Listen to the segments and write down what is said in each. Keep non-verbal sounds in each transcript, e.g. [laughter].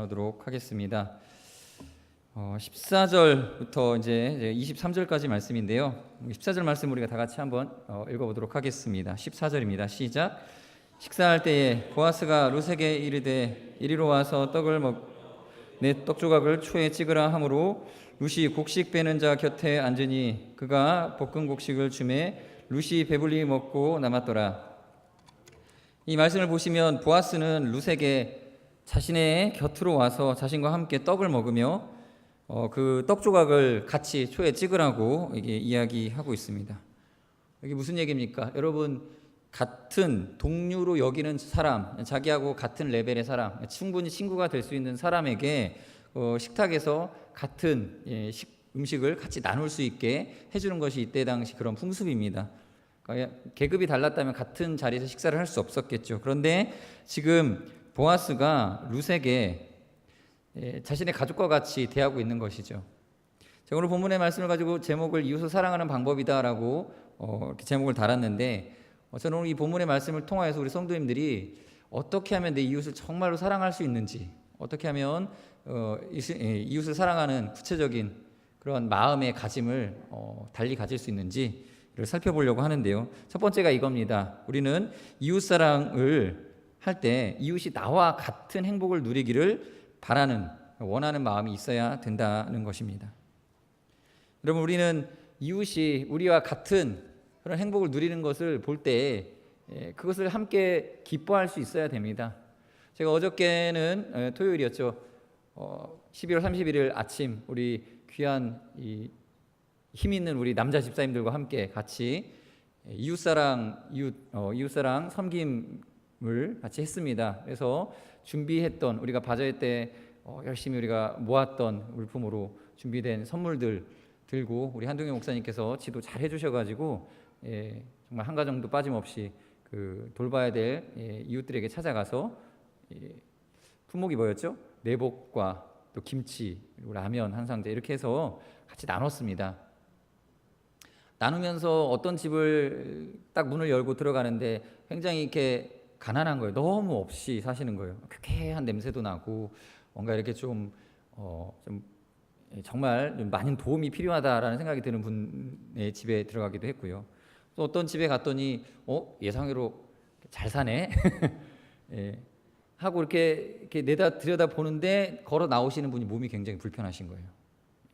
나누도록 하겠습니다. 어, 14절부터 이제 23절까지 말씀인데요. 14절 말씀 우리가 다 같이 한번 어, 읽어보도록 하겠습니다. 14절입니다. 시작. 식사할 때에 보아스가 루세게 이르되 이리로 와서 떡을 먹 내 떡 조각을 초에 찍으라 하므로 루시 곡식 빼는 자 곁에 앉으니 그가 볶은 곡식을 주매 루시 배불리 먹고 남았더라. 이 말씀을 보시면 보아스는 루세게 자신의 곁으로 와서 자신과 함께 떡을 먹으며 어, 그 떡 조각을 같이 초에 찍으라고 이게 이야기하고 있습니다. 이게 무슨 얘기입니까? 여러분 같은 동료로 여기는 사람, 자기하고 같은 레벨의 사람, 충분히 친구가 될 수 있는 사람에게 어, 식탁에서 같은 예, 식, 음식을 같이 나눌 수 있게 해주는 것이 이때 당시 그런 풍습입니다. 그러니까 계급이 달랐다면 같은 자리에서 식사를 할 수 없었겠죠. 그런데 지금 보아스가 루세게 예, 자신의 가족과 같이 대하고 있는 것이죠. 제가 오늘 본문의 말씀을 가지고 제목을 이웃을 사랑하는 방법이다라고 어, 이렇게 제목을 달았는데 어, 저는 오늘 이 본문의 말씀을 통하여서 우리 성도님들이 어떻게 하면 내 이웃을 정말로 사랑할 수 있는지, 어떻게 하면 어, 예, 이웃을 사랑하는 구체적인 그런 마음의 가짐을 어, 달리 가질 수 있는지를 살펴보려고 하는데요. 첫 번째가 이겁니다. 우리는 이웃 사랑을 할 때 이웃이 나와 같은 행복을 누리기를 바라는 원하는 마음이 있어야 된다는 것입니다. 여러분 우리는 이웃이 우리와 같은 그런 행복을 누리는 것을 볼 때 그것을 함께 기뻐할 수 있어야 됩니다. 제가 어저께는 에, 토요일이었죠. 어, 11월 31일 아침 우리 귀한 이힘 있는 우리 남자 집사님들과 함께 같이 이웃사랑 이웃 어, 이웃사랑 섬김 을 같이 했습니다. 그래서 준비했던 우리가 바자회 때 어, 열심히 우리가 모았던 물품으로 준비된 선물들 들고 우리 한동영 목사님께서 지도 잘 해주셔가지고 예, 정말 한 가정도 빠짐없이 그 돌봐야 될 예, 이웃들에게 찾아가서 예, 품목이 뭐였죠? 내복과 또 김치 그리고 라면 한 상자 이렇게 해서 같이 나눴습니다. 나누면서 어떤 집을 딱 문을 열고 들어가는데 굉장히 이렇게 가난한 거예요. 너무 없이 사시는 거예요. 쾌쾌한 냄새도 나고 뭔가 이렇게 좀, 어, 좀 정말 좀 많은 도움이 필요하다라는 생각이 드는 분의 집에 들어가기도 했고요. 또 어떤 집에 갔더니 어 예상외로 잘 사네 [laughs] 예, 하고 이렇게, 이렇게 내다 들여다 보는데 걸어 나오시는 분이 몸이 굉장히 불편하신 거예요.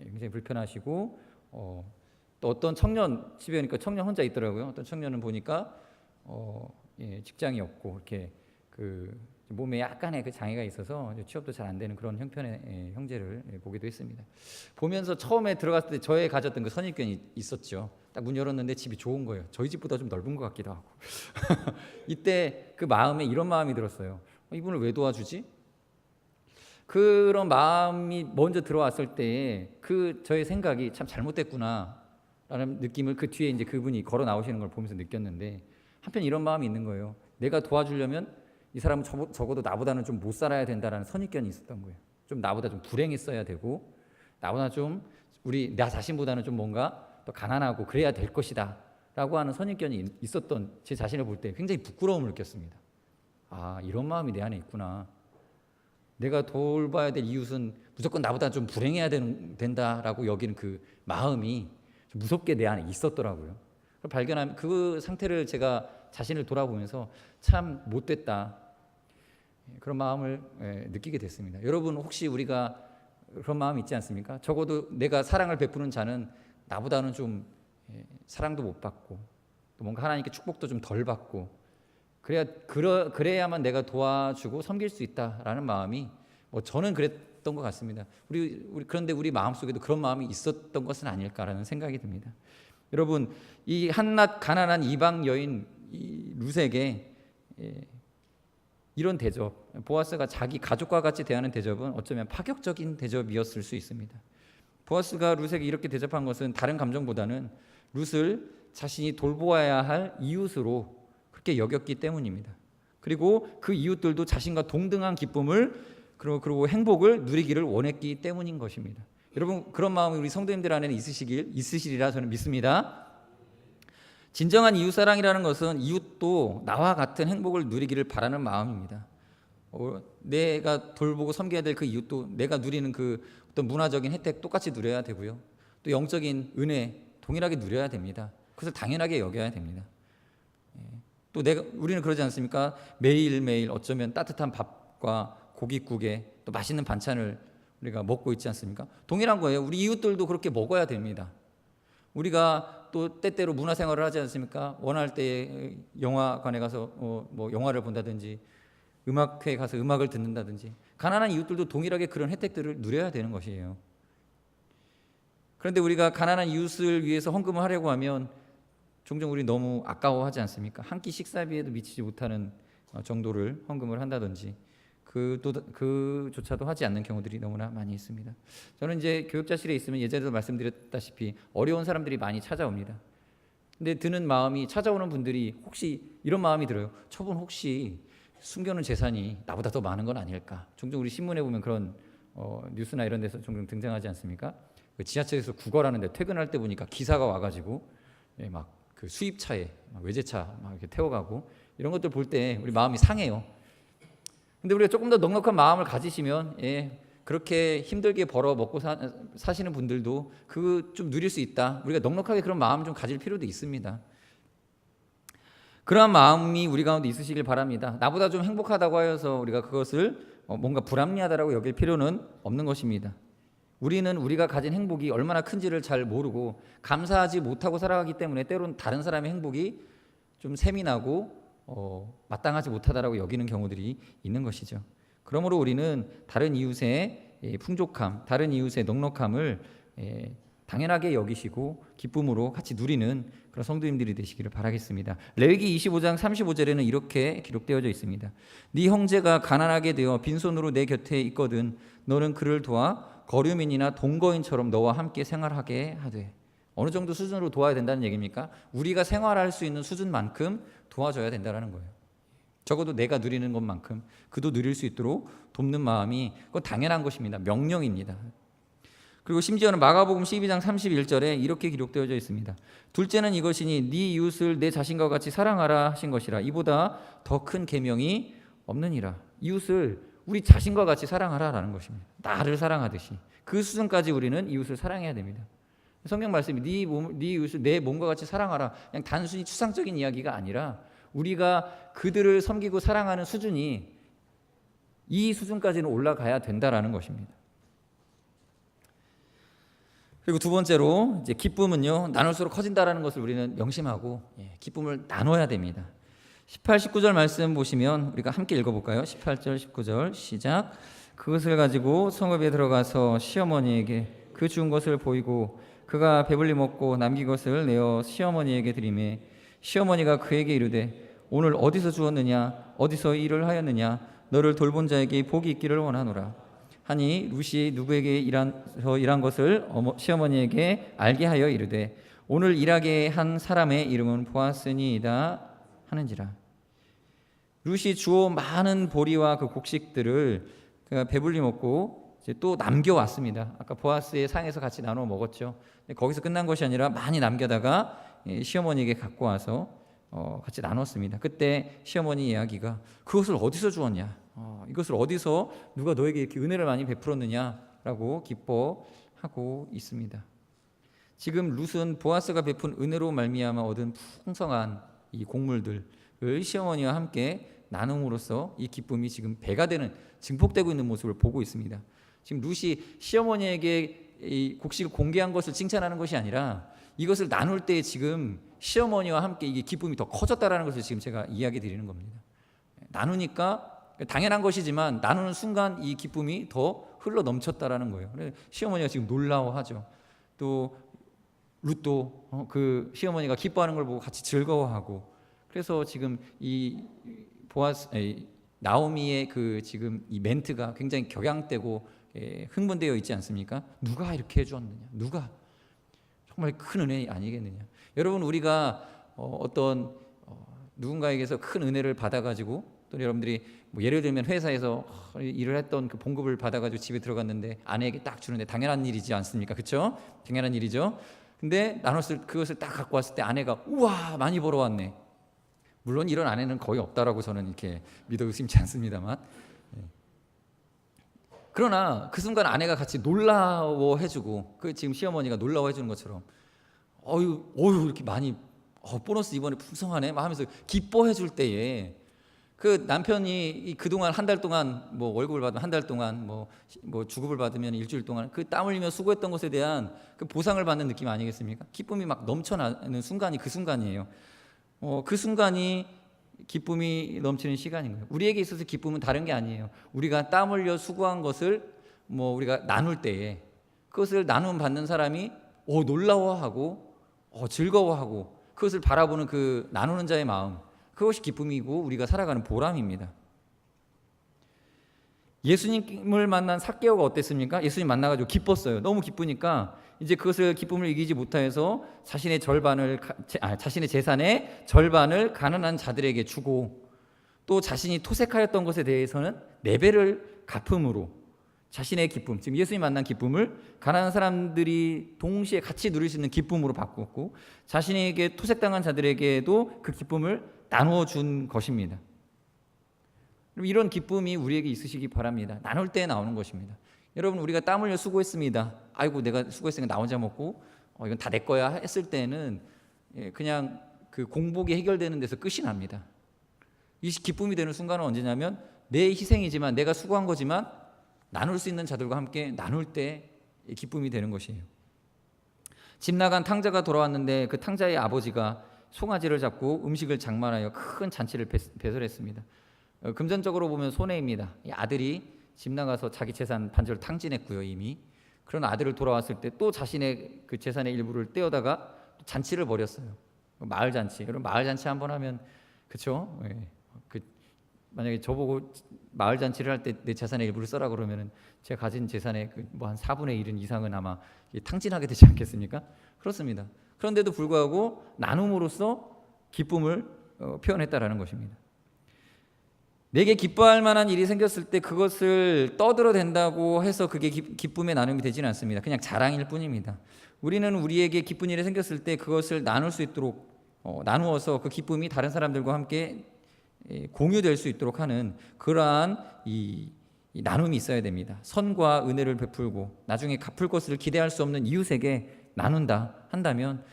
예, 굉장히 불편하시고 어, 또 어떤 청년 집에 오니까 청년 혼자 있더라고요. 어떤 청년은 보니까 어, 예, 직장이 없고 이렇게 그 몸에 약간의 그 장애가 있어서 취업도 잘 안 되는 그런 형편의 예, 형제를 예, 보기도 했습니다. 보면서 처음에 들어갔을 때 저에 가졌던 그 선입견이 있었죠. 딱 문 열었는데 집이 좋은 거예요. 저희 집보다 좀 넓은 것 같기도 하고. [laughs] 이때 그 마음에 이런 마음이 들었어요. 어, 이분을 왜 도와주지? 그런 마음이 먼저 들어왔을 때 그 저의 생각이 참 잘못됐구나라는 느낌을 그 뒤에 이제 그분이 걸어 나오시는 걸 보면서 느꼈는데 한편 이런 마음이 있는 거예요. 내가 도와주려면 이 사람은 적어도 나보다는 좀 못 살아야 된다라는 선입견이 있었던 거예요. 좀 나보다 좀 불행했어야 되고 나보다 좀 우리 나 자신보다는 좀 뭔가 더 가난하고 그래야 될 것이다 라고 하는 선입견이 있었던 제 자신을 볼 때 굉장히 부끄러움을 느꼈습니다. 아 이런 마음이 내 안에 있구나. 내가 돌봐야 될 이웃은 무조건 나보다 좀 불행해야 되는, 된다라고 여기는 그 마음이 무섭게 내 안에 있었더라고요. 발견한 그 상태를 제가 자신을 돌아보면서 참 못됐다 그런 마음을 느끼게 됐습니다. 여러분 혹시 우리가 그런 마음 있지 않습니까? 적어도 내가 사랑을 베푸는 자는 나보다는 좀 사랑도 못 받고 또 뭔가 하나님께 축복도 좀 덜 받고 그래야 그러, 그래야만 내가 도와주고 섬길 수 있다라는 마음이 뭐 저는 그랬던 것 같습니다. 우리, 우리 그런데 우리 마음 속에도 그런 마음이 있었던 것은 아닐까라는 생각이 듭니다. 여러분 이 한낱 가난한 이방 여인 이 루세에게 예, 이런 대접 보아스가 자기 가족과 같이 대하는 대접은 어쩌면 파격적인 대접이었을 수 있습니다. 보아스가 루세에게 이렇게 대접한 것은 다른 감정보다는 룻을 자신이 돌보아야 할 이웃으로 그렇게 여겼기 때문입니다. 그리고 그 이웃들도 자신과 동등한 기쁨을 그리고, 그리고 행복을 누리기를 원했기 때문인 것입니다. 여러분 그런 마음이 우리 성도님들 안에는 있으시길 있으시리라 저는 믿습니다. 진정한 이웃 사랑이라는 것은 이웃도 나와 같은 행복을 누리기를 바라는 마음입니다. 어, 내가 돌보고 섬겨야 될 그 이웃도 내가 누리는 그 어떤 문화적인 혜택 똑같이 누려야 되고요. 또 영적인 은혜 동일하게 누려야 됩니다. 그것을 당연하게 여겨야 됩니다. 예. 또 내가 우리는 그러지 않습니까? 매일 매일 어쩌면 따뜻한 밥과 고깃국에 또 맛있는 반찬을 우리가 먹고 있지 않습니까? 동일한 거예요. 우리 이웃들도 그렇게 먹어야 됩니다. 우리가 또 때때로 문화생활을 하지 않습니까? 원할 때 영화관에 가서 어, 뭐 영화를 본다든지 음악회에 가서 음악을 듣는다든지 가난한 이웃들도 동일하게 그런 혜택들을 누려야 되는 것이에요. 그런데 우리가 가난한 이웃을 위해서 헌금을 하려고 하면 종종 우리 너무 아까워하지 않습니까? 한 끼 식사비에도 미치지 못하는 어, 정도를 헌금을 한다든지 그도 그조차도 하지 않는 경우들이 너무나 많이 있습니다. 저는 이제 교육자실에 있으면 예전에도 말씀드렸다시피 어려운 사람들이 많이 찾아옵니다. 근데 드는 마음이 찾아오는 분들이 혹시 이런 마음이 들어요. 저분 혹시 숨겨놓은 재산이 나보다 더 많은 건 아닐까? 종종 우리 신문에 보면 그런 어, 뉴스나 이런 데서 종종 등장하지 않습니까? 그 지하철에서 구걸하는데 퇴근할 때 보니까 기사가 와가지고 예, 막그 수입차에 막 외제차 막 이렇게 태워가고 이런 것들 볼 때 우리 마음이 상해요. 근데 우리가 조금 더 넉넉한 마음을 가지시면 예, 그렇게 힘들게 벌어 먹고 사, 사시는 분들도 그 좀 누릴 수 있다. 우리가 넉넉하게 그런 마음 좀 가질 필요도 있습니다. 그러한 마음이 우리 가운데 있으시길 바랍니다. 나보다 좀 행복하다고 하여서 우리가 그것을 어, 뭔가 불합리하다라고 여길 필요는 없는 것입니다. 우리는 우리가 가진 행복이 얼마나 큰지를 잘 모르고 감사하지 못하고 살아가기 때문에 때론 다른 사람의 행복이 좀 세민하고 어, 마땅하지 못하다라고 여기는 경우들이 있는 것이죠. 그러므로 우리는 다른 이웃의 예, 풍족함, 다른 이웃의 넉넉함을 예, 당연하게 여기시고 기쁨으로 같이 누리는 그런 성도님들이 되시기를 바라겠습니다. 레위기 25장 35절에는 이렇게 기록되어져 있습니다. 네 형제가 가난하게 되어 빈손으로 내 곁에 있거든 너는 그를 도와 거류민이나 동거인처럼 너와 함께 생활하게 하되 어느 정도 수준으로 도와야 된다는 얘기입니까? 우리가 생활할 수 있는 수준만큼 도와줘야 된다는 거예요. 적어도 내가 누리는 것만큼 그도 누릴 수 있도록 돕는 마음이 그건 당연한 것입니다. 명령입니다. 그리고 심지어는 마가복음 12장 31절에 이렇게 기록되어져 있습니다. 둘째는 이것이니 네 이웃을 내 자신과 같이 사랑하라 하신 것이라 이보다 더 큰 계명이 없느니라. 이웃을 우리 자신과 같이 사랑하라라는 것입니다. 나를 사랑하듯이 그 수준까지 우리는 이웃을 사랑해야 됩니다. 성경 말씀이 네, 몸, 네 이웃을 내 몸과 같이 사랑하라. 그냥 단순히 추상적인 이야기가 아니라 우리가 그들을 섬기고 사랑하는 수준이 이 수준까지는 올라가야 된다라는 것입니다. 그리고 두 번째로 이제 기쁨은요 나눌수록 커진다라는 것을 우리는 명심하고 예, 기쁨을 나눠야 됩니다. 18, 19절 말씀 보시면 우리가 함께 읽어볼까요? 18절, 19절 시작. 그것을 가지고 성읍에 들어가서 시어머니에게 그 주운 것을 보이고 그가 배불리 먹고 남긴 것을 내어 시어머니에게 드리매 시어머니가 그에게 이르되 오늘 어디서 주었느냐? 어디서 일을 하였느냐? 너를 돌본 자에게 복이 있기를 원하노라. 하니 루시 누구에게 일한, 일한 것을 어머, 시어머니에게 알게 하여 이르되 오늘 일하게 한 사람의 이름은 보아스니이다 하는지라. 루시 주어 많은 보리와 그 곡식들을 배불리 먹고 또 남겨왔습니다. 아까 보아스의 상에서 같이 나눠 먹었죠. 거기서 끝난 것이 아니라 많이 남겨다가 예, 시어머니에게 갖고 와서 어, 같이 나눴습니다. 그때 시어머니 이야기가 그것을 어디서 주었냐? 어, 이것을 어디서 누가 너에게 이렇게 은혜를 많이 베풀었느냐라고 기뻐하고 있습니다. 지금 룻은 보아스가 베푼 은혜로 말미암아 얻은 풍성한 이 곡물들을 시어머니와 함께 나눔으로써 이 기쁨이 지금 배가 되는 증폭되고 있는 모습을 보고 있습니다. 지금 룻이 시어머니에게 이 곡식을 공개한 것을 칭찬하는 것이 아니라 이것을 나눌 때 지금 시어머니와 함께 이게 기쁨이 더 커졌다라는 것을 지금 제가 이야기 드리는 겁니다. 나누니까 당연한 것이지만 나누는 순간 이 기쁨이 더 흘러 넘쳤다라는 거예요. 시어머니가 지금 놀라워하죠. 또 룻도 어, 그 시어머니가 기뻐하는 걸 보고 같이 즐거워하고 그래서 지금 이 보아스 나오미의 그 지금 이 멘트가 굉장히 격양되고 예, 흥분되어 있지 않습니까? 누가 이렇게 해주었느냐? 누가 정말 큰 은혜 아니겠느냐? 여러분 우리가 어, 어떤 어, 누군가에게서 큰 은혜를 받아가지고 또 여러분들이 뭐 예를 들면 회사에서 일을 했던 그 봉급을 받아가지고 집에 들어갔는데 아내에게 딱 주는데 당연한 일이지 않습니까? 그렇죠? 당연한 일이죠. 근데 나눴을 그것을 딱 갖고 왔을 때 아내가 우와 많이 벌어왔네. 물론 이런 아내는 거의 없다라고 저는 이렇게 믿어 의심치 않습니다만 그러나 그 순간 아내가 같이 놀라워해주고 그 지금 시어머니가 놀라워해주는 것처럼 어유 어유 이렇게 많이 어, 보너스 이번에 풍성하네 막 하면서 기뻐해줄 때에 그 남편이 이 그 동안 한 달 동안 뭐 월급을 받으면 한 달 동안 뭐, 뭐 주급을 받으면 일주일 동안 그 땀 흘리며 수고했던 것에 대한 그 보상을 받는 느낌 아니겠습니까? 기쁨이 막 넘쳐나는 순간이 그 순간이에요. 어, 그 순간이 기쁨이 넘치는 시간인 거예요. 우리에게 있어서 기쁨은 다른 게 아니에요. 우리가 땀 흘려 수고한 것을 뭐 우리가 나눌 때에 그것을 나눔 받는 사람이 어, 놀라워하고 어, 즐거워하고 그것을 바라보는 그 나누는 자의 마음 그것이 기쁨이고 우리가 살아가는 보람입니다. 예수님을 만난 삭개오가 어땠습니까? 예수님 만나가지고 기뻤어요. 너무 기쁘니까 이제 그것을 기쁨을 이기지 못하여서 자신의 절반을 아, 자신의 재산의 절반을 가난한 자들에게 주고 또 자신이 토색하였던 것에 대해서는 네 배를 갚음으로 자신의 기쁨, 지금 예수님 만난 기쁨을 가난한 사람들이 동시에 같이 누릴 수 있는 기쁨으로 바꾸었고 자신에게 토색당한 자들에게도 그 기쁨을 나누어 준 것입니다. 이런 기쁨이 우리에게 있으시기 바랍니다. 나눌 때 나오는 것입니다. 여러분 우리가 땀 흘려 수고했습니다. 아이고 내가 수고했으니까 나 혼자 먹고 어, 이건 다 내 거야 했을 때는 예, 그냥 그 공복이 해결되는 데서 끝이 납니다. 이 기쁨이 되는 순간은 언제냐면 내 희생이지만 내가 수고한 거지만 나눌 수 있는 자들과 함께 나눌 때 기쁨이 되는 것이에요. 집 나간 탕자가 돌아왔는데 그 탕자의 아버지가 송아지를 잡고 음식을 장만하여 큰 잔치를 배- 배설했습니다. 어, 금전적으로 보면 손해입니다. 이 아들이 집 나가서 자기 재산 반절 탕진했고요 이미. 그런 아들을 돌아왔을 때 또 자신의 그 재산의 일부를 떼어다가 또 잔치를 벌였어요. 마을 잔치. 여러분 마을 잔치 한번 하면 그렇죠? 그 만약에 저보고 마을 잔치를 할 때 내 재산의 일부를 써라 그러면은 제가 가진 재산의 그 뭐한 4분의 1은 이상은 아마 탕진하게 되지 않겠습니까? 그렇습니다. 그런데도 불구하고 나눔으로써 기쁨을 어, 표현했다라는 것입니다. 내게 기뻐할 만한 일이 생겼을 때 그것을 떠들어 댄다고 해서 그게 기, 기쁨의 나눔이 되지는 않습니다. 그냥 자랑일 뿐입니다. 우리는 우리에게 기쁜 일이 생겼을 때 그것을 나눌 수 있도록 어, 나누어서 그 기쁨이 다른 사람들과 함께 예, 공유될 수 있도록 하는 그러한 이, 이 나눔이 있어야 됩니다. 선과 은혜를 베풀고 나중에 갚을 것을 기대할 수 없는 이웃에게 나눈다 한다면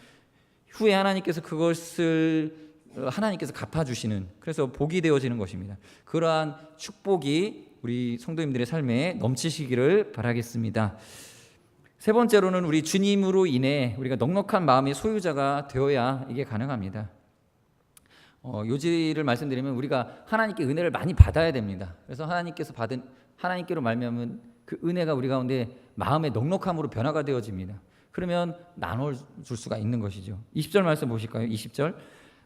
후에 하나님께서 그것을 어, 하나님께서 갚아주시는 그래서 복이 되어지는 것입니다. 그러한 축복이 우리 성도님들의 삶에 넘치시기를 바라겠습니다. 세 번째로는 우리 주님으로 인해 우리가 넉넉한 마음의 소유자가 되어야 이게 가능합니다. 어, 요지를 말씀드리면 우리가 하나님께 은혜를 많이 받아야 됩니다. 그래서 하나님께서 받은 하나님께로 말미암은 그 은혜가 우리 가운데 마음의 넉넉함으로 변화가 되어집니다. 그러면 나눠 줄 수가 있는 것이죠. 20절 말씀 보실까요? 20절.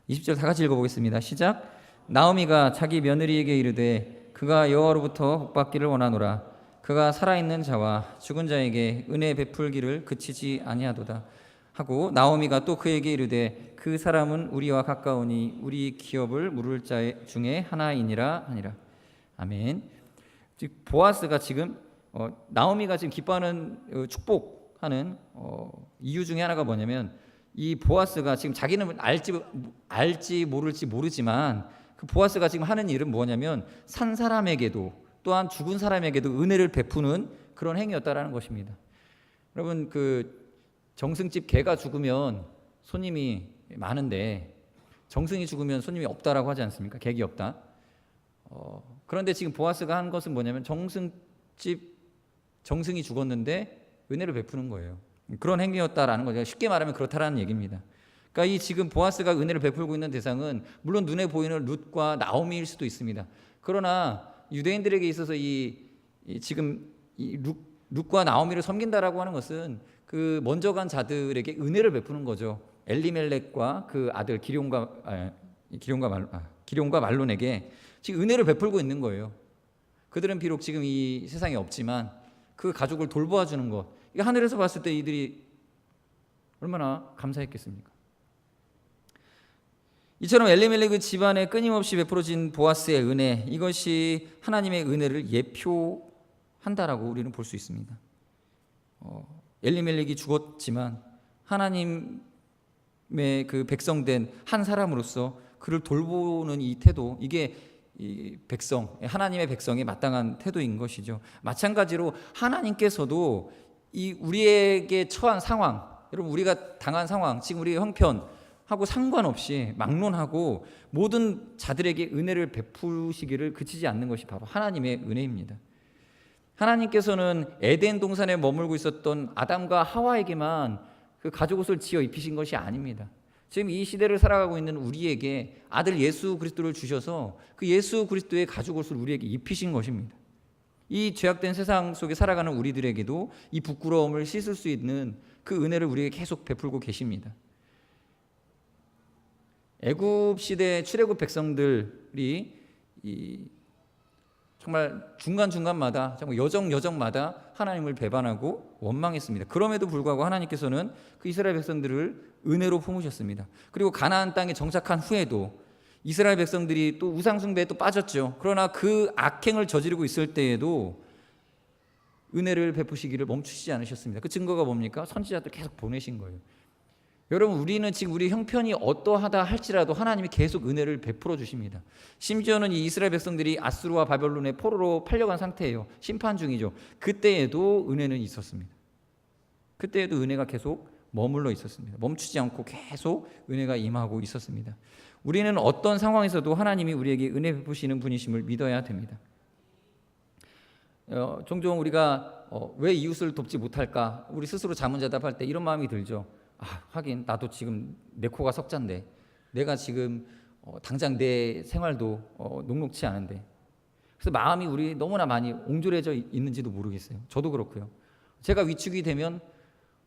20절 다 같이 읽어 보겠습니다. 시작. 나오미가 자기 며느리에게 이르되 그가 여호와로부터 복받기를 원하노라. 그가 살아있는 자와 죽은 자에게 은혜 베풀기를 그치지 아니하도다. 하고 나오미가 또 그에게 이르되 그 사람은 우리와 가까우니 우리 기업을 물을 자 중에 하나이니라 하니라. 아멘. 즉 보아스가 지금 어, 나오미가 지금 기뻐하는 어, 축복하는 어, 이유 중에 하나가 뭐냐면 이 보아스가 지금 자기는 알지 알지 모를지 모르지만 그 보아스가 지금 하는 일은 뭐냐면 산 사람에게도 또한 죽은 사람에게도 은혜를 베푸는 그런 행위였다라는 것입니다. 여러분 그 정승집 개가 죽으면 손님이 많은데 정승이 죽으면 손님이 없다라고 하지 않습니까? 객이 없다. 어, 그런데 지금 보아스가 한 것은 뭐냐면 정승집 정승이 죽었는데 은혜를 베푸는 거예요. 그런 행위였다라는 거죠. 쉽게 말하면 그렇다라는 얘기입니다. 그러니까 이 지금 보아스가 은혜를 베풀고 있는 대상은 물론 눈에 보이는 룻과 나오미일 수도 있습니다. 그러나 유대인들에게 있어서 이, 이 지금 이 룻, 룻과 나오미를 섬긴다라고 하는 것은 그 먼저 간 자들에게 은혜를 베푸는 거죠. 엘리멜렉과 그 아들 기룡과 아, 기룡과 말 아, 기룡과 말론에게 지금 은혜를 베풀고 있는 거예요. 그들은 비록 지금 이 세상에 없지만 그 가족을 돌보아 주는 것. 이게 하늘에서 봤을 때 이들이 얼마나 감사했겠습니까? 이처럼 엘리멜렉의 집안에 끊임없이 베풀어진 보아스의 은혜 이것이 하나님의 은혜를 예표한다라고 우리는 볼 수 있습니다. 어, 엘리멜렉이 죽었지만 하나님의 그 백성된 한 사람으로서 그를 돌보는 이 태도 이게 이 백성, 하나님의 백성의 마땅한 태도인 것이죠. 마찬가지로 하나님께서도 이 우리에게 처한 상황, 여러분 우리가 당한 상황, 지금 우리의 형편하고 상관없이 막론하고 모든 자들에게 은혜를 베푸시기를 그치지 않는 것이 바로 하나님의 은혜입니다. 하나님께서는 에덴 동산에 머물고 있었던 아담과 하와에게만 그 가죽 옷을 지어 입히신 것이 아닙니다. 지금 이 시대를 살아가고 있는 우리에게 아들 예수 그리스도를 주셔서 그 예수 그리스도의 가죽 옷을 우리에게 입히신 것입니다. 이 죄악된 세상 속에 살아가는 우리들에게도 이 부끄러움을 씻을 수 있는 그 은혜를 우리에게 계속 베풀고 계십니다. 애굽 시대 출애굽 백성들이 이 정말 중간 중간마다 정말 여정 여정마다 하나님을 배반하고 원망했습니다. 그럼에도 불구하고 하나님께서는 그 이스라엘 백성들을 은혜로 품으셨습니다. 그리고 가나안 땅에 정착한 후에도 이스라엘 백성들이 또 우상 숭배에 또 빠졌죠. 그러나 그 악행을 저지르고 있을 때에도 은혜를 베푸시기를 멈추시지 않으셨습니다. 그 증거가 뭡니까? 선지자들 계속 보내신 거예요. 여러분 우리는 지금 우리 형편이 어떠하다 할지라도 하나님이 계속 은혜를 베풀어 주십니다. 심지어는 이 이스라엘 백성들이 아수르와 바벨론의 포로로 팔려간 상태예요. 심판 중이죠. 그때에도 은혜는 있었습니다. 그때에도 은혜가 계속 머물러 있었습니다. 멈추지 않고 계속 은혜가 임하고 있었습니다. 우리는 어떤 상황에서도 하나님이 우리에게 은혜 베푸시는 분이심을 믿어야 됩니다. 어, 종종 우리가 어, 왜 이웃을 돕지 못할까? 우리 스스로 자문자답할 때 이런 마음이 들죠. 아, 하긴 나도 지금 내 코가 석잔데 내가 지금 어, 당장 내 생활도 어, 녹록치 않은데 그래서 마음이 우리 너무나 많이 옹졸해져 있는지도 모르겠어요. 저도 그렇고요. 제가 위축이 되면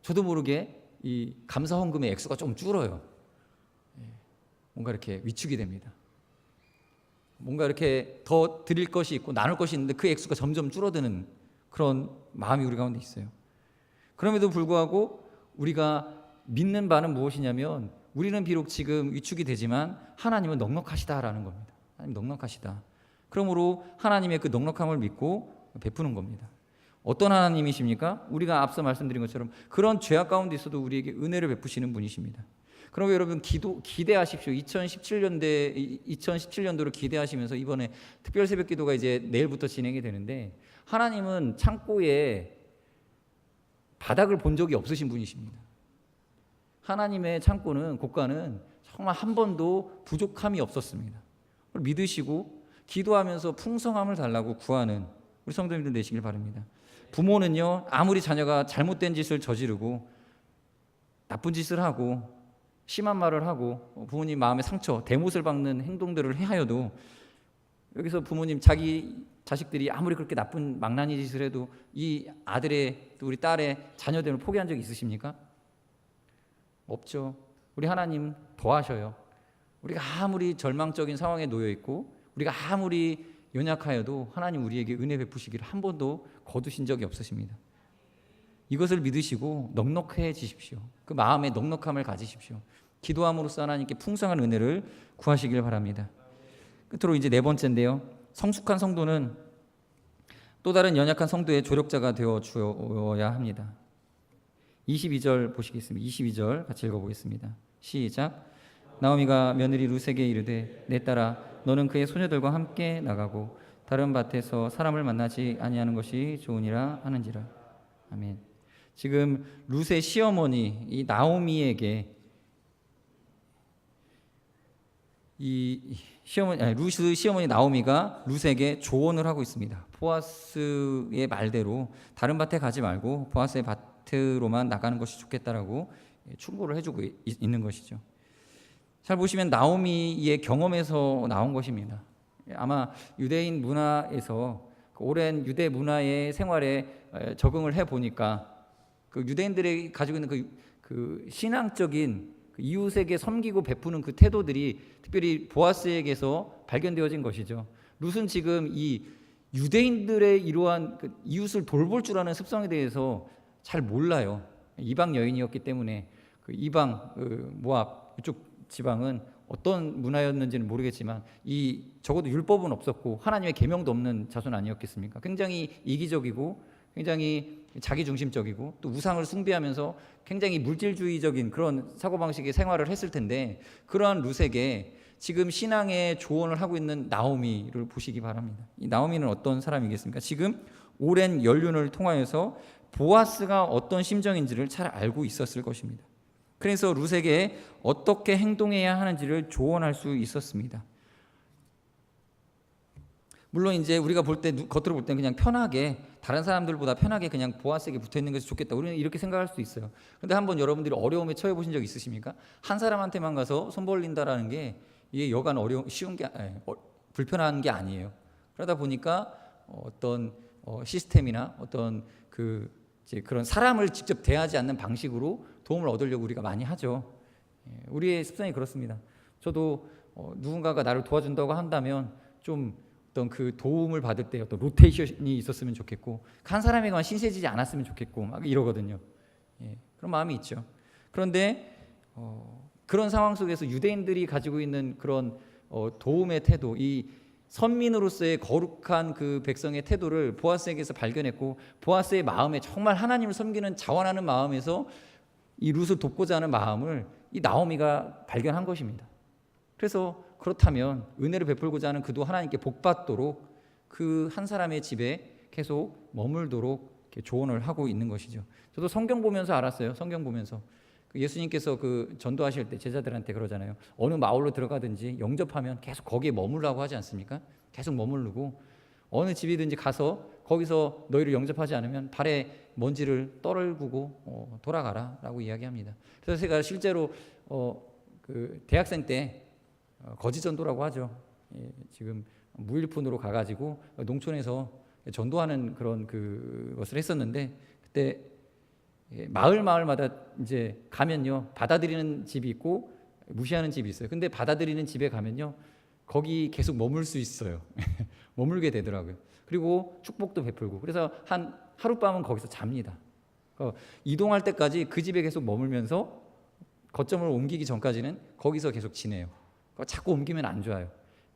저도 모르게 이 감사 헌금의 액수가 좀 줄어요. 예, 뭔가 이렇게 위축이 됩니다. 뭔가 이렇게 더 드릴 것이 있고 나눌 것이 있는데 그 액수가 점점 줄어드는 그런 마음이 우리 가운데 있어요. 그럼에도 불구하고 우리가 믿는 바는 무엇이냐면 우리는 비록 지금 위축이 되지만 하나님은 넉넉하시다라는 겁니다. 하나님 넉넉하시다. 그러므로 하나님의 그 넉넉함을 믿고 베푸는 겁니다. 어떤 하나님이십니까? 우리가 앞서 말씀드린 것처럼 그런 죄악 가운데 있어도 우리에게 은혜를 베푸시는 분이십니다. 그럼 여러분 기도 기대하십시오. 2017년대 2017년도를 기대하시면서 이번에 특별 새벽 기도가 이제 내일부터 진행이 되는데 하나님은 창고에 바닥을 본 적이 없으신 분이십니다. 하나님의 창고는 곳간은 정말 한 번도 부족함이 없었습니다. 믿으시고 기도하면서 풍성함을 달라고 구하는 우리 성도님들 되시길 바랍니다. 부모는요 아무리 자녀가 잘못된 짓을 저지르고 나쁜 짓을 하고 심한 말을 하고 부모님 마음에 상처, 대못을 박는 행동들을 해하여도 여기서 부모님 자기 자식들이 아무리 그렇게 나쁜 망나니 짓을 해도 이 아들의 또 우리 딸의 자녀됨을 포기한 적 있으십니까? 없죠. 우리 하나님 도와셔요. 우리가 아무리 절망적인 상황에 놓여 있고 우리가 아무리 연약하여도 하나님 우리에게 은혜 베푸시기를 한 번도 거두신 적이 없으십니다. 이것을 믿으시고 넉넉해지십시오. 그 마음에 넉넉함을 가지십시오. 기도함으로써 하나님께 풍성한 은혜를 구하시길 바랍니다. 끝으로 이제 네 번째인데요. 성숙한 성도는 또 다른 연약한 성도의 조력자가 되어 주어야 합니다. 22절 보시겠습니다. 22절 같이 읽어보겠습니다. 시작. 나오미가 며느리 루세게 이르되 내 딸아 너는 그의 소녀들과 함께 나가고 다른 밭에서 사람을 만나지 아니하는 것이 좋으니라 하는지라. 아멘. 지금 루세 시어머니 이 나오미에게 이 시어머니 아니, 루스 시어머니 나오미가 루세에게 조언을 하고 있습니다. 보아스의 말대로 다른 밭에 가지 말고 보아스의 밭으로만 나가는 것이 좋겠다라고 충고를 해주고 있는 것이죠. 잘 보시면 나오미의 경험에서 나온 것입니다. 아마 유대인 문화에서 그 오랜 유대 문화의 생활에 적응을 해 보니까 그 유대인들이 가지고 있는 그, 그 신앙적인 그 이웃에게 섬기고 베푸는 그 태도들이 특별히 보아스에게서 발견되어진 것이죠. 룻은 지금 이 유대인들의 이러한 그 이웃을 돌볼 줄 아는 습성에 대해서 잘 몰라요. 이방 여인이었기 때문에 그 이방 그 모압 이쪽 지방은 어떤 문화였는지는 모르겠지만 이 적어도 율법은 없었고 하나님의 계명도 없는 자손 아니었겠습니까? 굉장히 이기적이고 굉장히 자기 중심적이고 또 우상을 숭배하면서 굉장히 물질주의적인 그런 사고방식의 생활을 했을 텐데 그러한 룻에게 지금 신앙의 조언을 하고 있는 나오미를 보시기 바랍니다. 이 나오미는 어떤 사람이겠습니까? 지금 오랜 연륜을 통하여서 보아스가 어떤 심정인지를 잘 알고 있었을 것입니다. 그래서 룻에게 어떻게 행동해야 하는지를 조언할 수 있었습니다. 물론 이제 우리가 볼 때 겉으로 볼때 그냥 편하게 다른 사람들보다 편하게 그냥 보아스에게 붙어 있는 것이 좋겠다. 우리는 이렇게 생각할 수도 있어요. 근데 한번 여러분들이 어려움에 처해 보신 적 있으십니까? 한 사람한테만 가서 손 벌린다라는 게 이게 여간 어려운 쉬운 게 예, 어, 불편한 게 아니에요. 그러다 보니까 어떤 어, 시스템이나 어떤 그 그런 사람을 직접 대하지 않는 방식으로 도움을 얻으려고 우리가 많이 하죠. 예, 우리의 습성이 그렇습니다. 저도 어, 누군가가 나를 도와준다고 한다면 좀 어떤 그 도움을 받을 때 어떤 로테이션이 있었으면 좋겠고 한 사람에게만 신세지지 않았으면 좋겠고 막 이러거든요. 예, 그런 마음이 있죠. 그런데 어, 그런 상황 속에서 유대인들이 가지고 있는 그런 어, 도움의 태도, 이 선민으로서의 거룩한 그 백성의 태도를 보아스에게서 발견했고 보아스의 마음에 정말 하나님을 섬기는 자원하는 마음에서 이 룻을 돕고자 하는 마음을 이 나오미가 발견한 것입니다. 그래서 그렇다면 은혜를 베풀고자 하는 그도 하나님께 복받도록 그 한 사람의 집에 계속 머물도록 조언을 하고 있는 것이죠. 저도 성경 보면서 알았어요. 성경 보면서 그 예수님께서 그 전도하실 때 제자들한테 그러잖아요. 어느 마을로 들어가든지 영접하면 계속 거기에 머물라고 하지 않습니까? 계속 머무르고 어느 집이든지 가서 거기서 너희를 영접하지 않으면 발에 먼지를 떨구고 어, 돌아가라라고 이야기합니다. 그래서 제가 실제로 어, 그 대학생 때 어, 거지 전도라고 하죠. 예, 지금 무일푼으로 가가지고 농촌에서 전도하는 그런 그 것을 했었는데 그때 예, 마을 마을마다 이제 가면요 받아들이는 집이 있고 무시하는 집이 있어요. 근데 받아들이는 집에 가면요 거기 계속 머물 수 있어요. [laughs] 머물게 되더라고요. 그리고 축복도 베풀고 그래서 한 하룻밤은 거기서 잡니다. 어, 이동할 때까지 그 집에 계속 머물면서 거점을 옮기기 전까지는 거기서 계속 지내요. 어, 자꾸 옮기면 안 좋아요.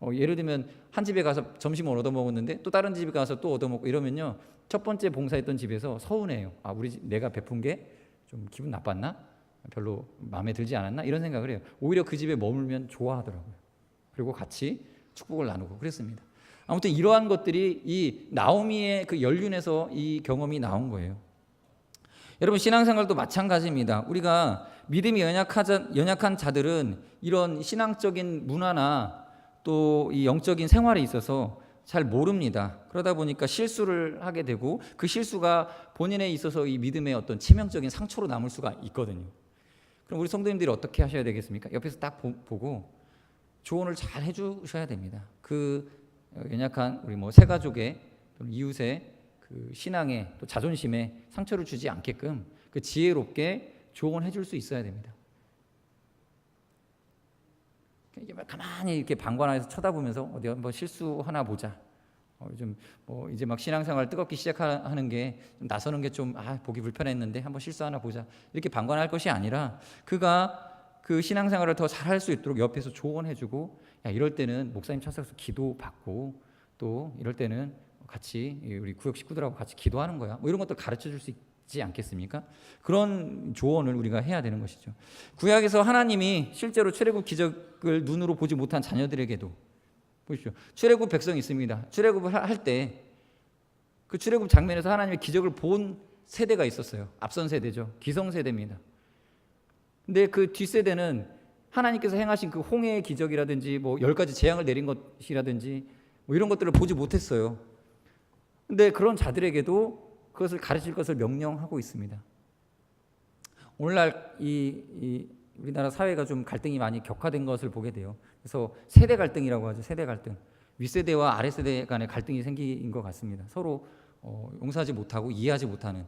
어, 예를 들면 한 집에 가서 점심을 얻어 먹었는데 또 다른 집에 가서 또 얻어 먹고 이러면요 첫 번째 봉사했던 집에서 서운해요. 아 우리 집 내가 베푼 게 좀 기분 나빴나? 별로 마음에 들지 않았나? 이런 생각을 해요. 오히려 그 집에 머물면 좋아하더라고요. 그리고 같이 축복을 나누고 그랬습니다. 아무튼 이러한 것들이 이 나오미의 그 연륜에서 이 경험이 나온 거예요. 여러분 신앙생활도 마찬가지입니다. 우리가 믿음이 연약하자, 연약한 자들은 이런 신앙적인 문화나 또 이 영적인 생활에 있어서 잘 모릅니다. 그러다 보니까 실수를 하게 되고 그 실수가 본인에 있어서 이 믿음의 어떤 치명적인 상처로 남을 수가 있거든요. 그럼 우리 성도님들이 어떻게 하셔야 되겠습니까? 옆에서 딱 보, 보고 조언을 잘 해주셔야 됩니다. 그 연약한 우리 뭐세 가족의 이웃의 그 신앙에 또 자존심에 상처를 주지 않게끔 그 지혜롭게 조언해 줄 수 있어야 됩니다. 이게 막 가만히 이렇게 방관하에서 쳐다보면서 어디 한번 실수 하나 보자. 어, 요즘 뭐 이제 막 신앙생활 뜨겁게 시작하는 게 나서는 게 좀 아, 보기 불편했는데 한번 실수 하나 보자. 이렇게 방관할 것이 아니라 그가 그 신앙생활을 더 잘할 수 있도록 옆에서 조언해주고 야 이럴 때는 목사님 찾아서 기도 받고 또 이럴 때는 같이 우리 구역 식구들하고 같이 기도하는 거야. 뭐 이런 것들 가르쳐 줄 수 있 지 않겠습니까? 그런 조언을 우리가 해야 되는 것이죠. 구약에서 하나님이 실제로 출애굽 기적을 눈으로 보지 못한 자녀들에게도 보십시오. 출애굽 백성이 있습니다. 출애굽을 할 때 그 출애굽 장면에서 하나님의 기적을 본 세대가 있었어요. 앞선 세대죠. 기성 세대입니다. 근데 그 뒷세대는 하나님께서 행하신 그 홍해의 기적이라든지 뭐 열 가지 재앙을 내린 것이라든지 뭐 이런 것들을 보지 못했어요. 근데 그런 자들에게도 그것을 가르칠 것을 명령하고 있습니다. 오늘날 이, 이 우리나라 사회가 좀 갈등이 많이 격화된 것을 보게 돼요. 그래서 세대 갈등이라고 하죠. 세대 갈등. 윗세대와 아랫세대 간의 갈등이 생긴 것 같습니다. 서로 어, 용서하지 못하고 이해하지 못하는.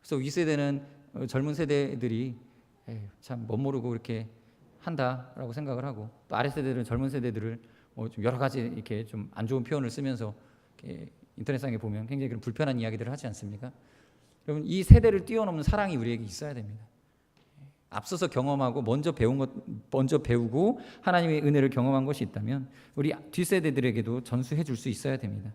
그래서 윗세대는 어, 젊은 세대들이 참 멋모르고 이렇게 한다라고 생각을 하고 또 아랫세대들은 젊은 세대들을 뭐 좀 여러 가지 이렇게 좀 안 좋은 표현을 쓰면서 인터넷상에 보면 굉장히 그런 불편한 이야기들을 하지 않습니까? 여러분 이 세대를 뛰어넘는 사랑이 우리에게 있어야 됩니다. 앞서서 경험하고 먼저 배운 것 먼저 배우고 하나님의 은혜를 경험한 것이 있다면 우리 뒷세대들에게도 전수해 줄 수 있어야 됩니다.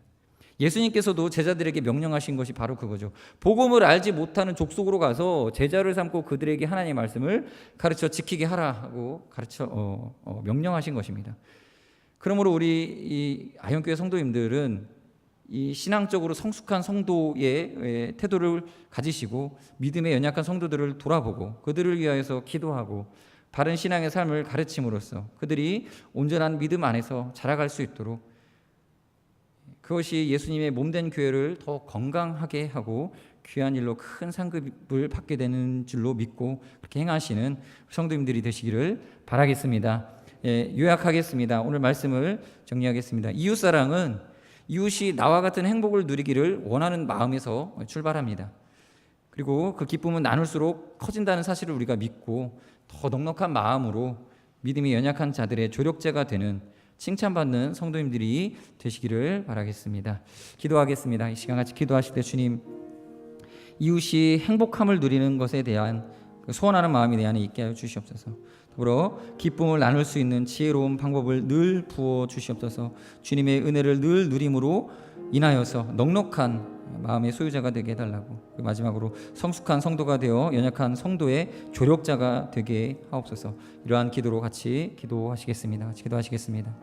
예수님께서도 제자들에게 명령하신 것이 바로 그거죠. 복음을 알지 못하는 족속으로 가서 제자를 삼고 그들에게 하나님의 말씀을 가르쳐 지키게 하라 하고 가르쳐 어, 어, 명령하신 것입니다. 그러므로 우리 이 아현교회 성도님들은 이 신앙적으로 성숙한 성도의 에, 태도를 가지시고 믿음의 연약한 성도들을 돌아보고 그들을 위하여서 기도하고 바른 신앙의 삶을 가르침으로써 그들이 온전한 믿음 안에서 자라갈 수 있도록 그것이 예수님의 몸된 교회를 더 건강하게 하고 귀한 일로 큰 상급을 받게 되는 줄로 믿고 그렇게 행하시는 성도님들이 되시기를 바라겠습니다. 예, 요약하겠습니다. 오늘 말씀을 정리하겠습니다. 이웃 사랑은 이웃이 나와 같은 행복을 누리기를 원하는 마음에서 출발합니다. 그리고 그 기쁨은 나눌수록 커진다는 사실을 우리가 믿고 더 넉넉한 마음으로 믿음이 연약한 자들의 조력제가 되는 칭찬받는 성도님들이 되시기를 바라겠습니다. 기도하겠습니다. 이 시간 같이 기도하실 때 주님 이웃이 행복함을 누리는 것에 대한 그 소원하는 마음이 내 안에 있게 하여 주시옵소서. 더불어 기쁨을 나눌 수 있는 지혜로운 방법을 늘 부어 주시옵소서. 주님의 은혜를 늘 누림으로 인하여서 넉넉한 마음의 소유자가 되게 해달라고. 그리고 마지막으로 성숙한 성도가 되어 연약한 성도의 조력자가 되게 하옵소서. 이러한 기도로 같이 기도하시겠습니다. 같이 기도하시겠습니다.